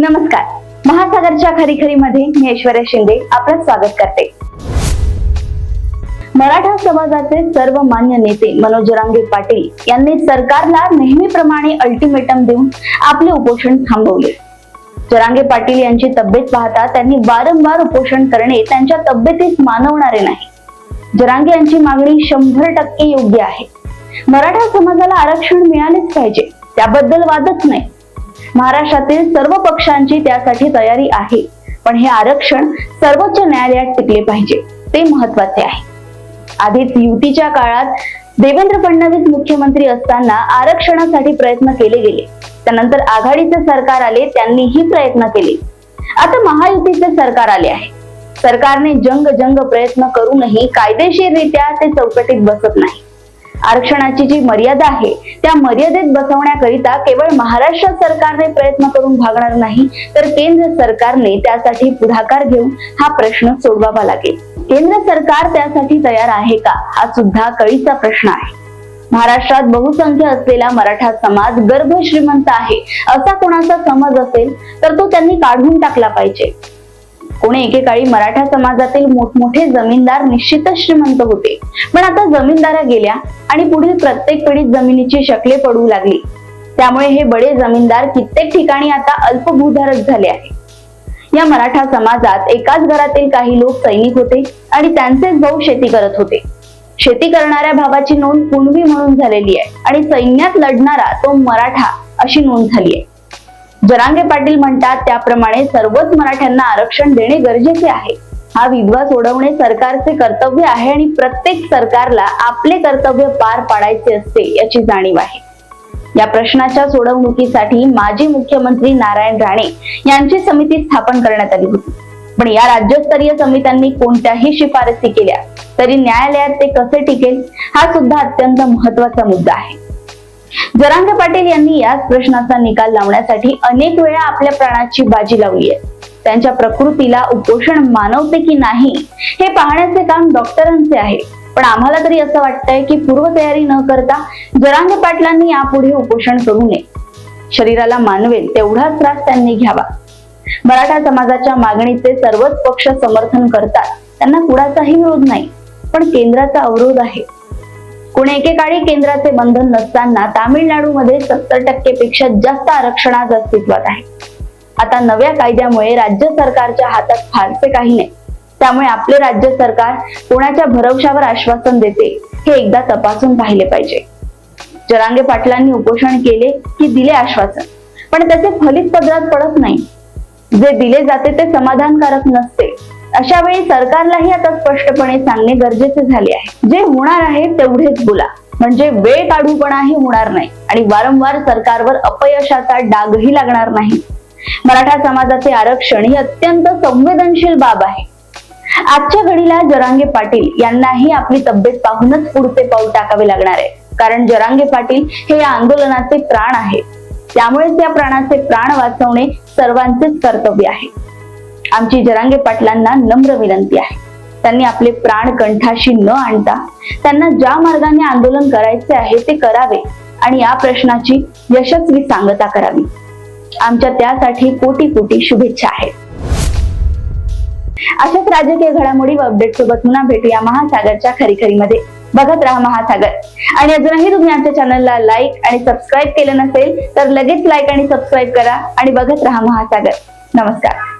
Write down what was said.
नमस्कार. महासागरच्या खरी खरी मध्ये मी ऐश्वर्या शिंदे आपलं स्वागत करते. मराठा समाजाचे सर्व मान्य नेते मनोज जरांगे पाटील यांनी सरकारला नेहमीप्रमाणे अल्टिमेटम देऊन आपले उपोषण थांबवले. जरांगे पाटील यांची तब्येत पाहता त्यांनी वारंवार उपोषण करणे त्यांच्या तब्येतीस मानवणारे नाही. जरांगे यांची मागणी शंभर टक्के योग्य आहे. मराठा समाजाला आरक्षण मिळालेच पाहिजे त्याबद्दल वादच नाही. महाराष्ट्रातील सर्व पक्षांची त्यासाठी तयारी आहे. पण हे आरक्षण सर्वोच्च न्यायालयात टिकले पाहिजे. ते महत्त्वाचे आहे. आधीच युतीच्या काळात देवेंद्र फडणवीस मुख्यमंत्री असताना आरक्षणासाठी प्रयत्न केले गेले. त्यानंतर आघाडीचे सरकार आले त्यांनीही प्रयत्न केले. आता महायुतीचे सरकार आले आहे. सरकारने जंग जंग प्रयत्न करूनही कायदेशीररित्या ते चौकटीत बसत नाही. आरक्षणाची जी मर्यादा आहे त्या मर्यादेत बसवण्याकरिता केवळ महाराष्ट्र सरकारने प्रयत्न करून भागणार नाही तर केंद्र सरकारने त्यासाठी पुढाकार घेऊन हा प्रश्न सोडवावा लागेल. केंद्र सरकार त्यासाठी तयार आहे का? हा सुद्धा कळीचा प्रश्न आहे. महाराष्ट्रात बहुसंख्य असलेला मराठा समाज गर्भ श्रीमंत आहे असा कोणाचा समज असेल तर तो त्यांनी काढून टाकला पाहिजे. कोणी एकेकाळी मराठा समाजातील मोठमोठे जमीनदार निश्चितच श्रीमंत होते. पण आता जमीनदाऱ्या गेल्या आणि पुढील प्रत्येक पिढीत जमिनीची शकले पडू लागली. त्यामुळे हे बडे जमीनदार कित्येक ठिकाणी आता अल्पभूधारक झाले आहे या मराठा समाजात एकाच घरातील काही लोक सैनिक होते आणि त्यांचेच भाऊ शेती करत होते. शेती करणाऱ्या भावाची नोंद कुणबी म्हणून झालेली आहे आणि सैन्यात लढणारा तो मराठा अशी नोंद झाली आहे. जरांगे पाटील म्हणतात त्याप्रमाणे सर्वच मराठ्यांना आरक्षण देणे गरजेचे आहे. हा विधवा सोडवणे सरकारचे कर्तव्य आहे आणि प्रत्येक सरकारला आपले कर्तव्य पार पाडायचे असते याची जाणीव आहे. या प्रश्नाच्या सोडवणुकीसाठी माजी मुख्यमंत्री नारायण राणे यांची समिती स्थापन करण्यात आली होती. पण या राज्यस्तरीय समित्यांनी कोणत्याही शिफारसी केल्या तरी न्यायालयात ते कसे टिकेल हा सुद्धा अत्यंत महत्त्वाचा मुद्दा आहे. जरांगे पाटील यांनी याच प्रश्नाचा निकाल लावण्यासाठी अनेक वेळा आपल्या प्राणाची बाजी लावली आहे. त्यांच्या प्रकृतीला उपोषण मानवते की नाही हे पाहण्याचे काम डॉक्टरांचे आहे. पण आम्हाला तरी असं वाटतंय की पूर्वतयारी न करता जरांगे पाटलांनी यापुढे उपोषण करू नये. शरीराला मानवेल तेवढाच त्रास त्यांनी घ्यावा. मराठा समाजाच्या मागणीचे सर्वच पक्ष समर्थन करतात. त्यांना कुणाचाही विरोध नाही पण केंद्राचा अवरोध आहे. पुणे एकेकाळी केंद्राचे बंधन नसताना तामिळनाडूमध्ये सत्तर टक्के पेक्षा जास्त आरक्षण आज अस्तित्वात आहे. आता नव्या कायद्यामुळे राज्य सरकारच्या हातात फारसे काही नाही. त्यामुळे आपले राज्य सरकार कोणाच्या भरवशावर आश्वासन देते हे एकदा तपासून पाहिले पाहिजे. जरांगे पाटलांनी उपोषण केले की दिले आश्वासन पण त्याचे फलित पदरात पडत नाही. जे दिले जाते ते समाधानकारक नसते. अशा वेळी सरकारलाही आता स्पष्टपणे सांगणे गरजेचे झाले आहे. जे होणार आहे तेवढेच बोला. म्हणजे वेळ काढूपणाही होणार नाही. आणि वारंवार सरकारवर अपयशाचा डागही लागणार नाही. मराठा समाजाचे आरक्षण ही अत्यंत संवेदनशील बाब आहे. आजच्या घडीला जरांगे पाटील यांनाही आपली तब्येत पाहूनच पुढचे पाऊल टाकावे लागणार आहे. कारण जरांगे पाटील हे या आंदोलनाचे प्राण आहे. त्यामुळेच या प्राणाचे प्राण वाचवणे सर्वांचेच कर्तव्य आहे. आमची जरांगे पाटलांना नम्र विनंती आहे. त्यांनी आपले प्राण कंठाशी न आणता त्यांना ज्या मार्गाने आंदोलन करायचे आहे ते करावे आणि या प्रश्नाची यशस्वी सांगता करावी. आमच्या त्यासाठी कोटी कोटी शुभेच्छा आहेत. अशाच राजकीय घडामोडी व अपडेट सोबत पुन्हा भेटूया महासागरच्या खरीखरीमध्ये. बघत राहा महासागर. आणि अजूनही तुम्ही आमच्या चॅनलला लाईक आणि सबस्क्राईब केलं नसेल तर लगेच लाईक आणि सबस्क्राईब करा आणि बघत राहा महासागर. नमस्कार.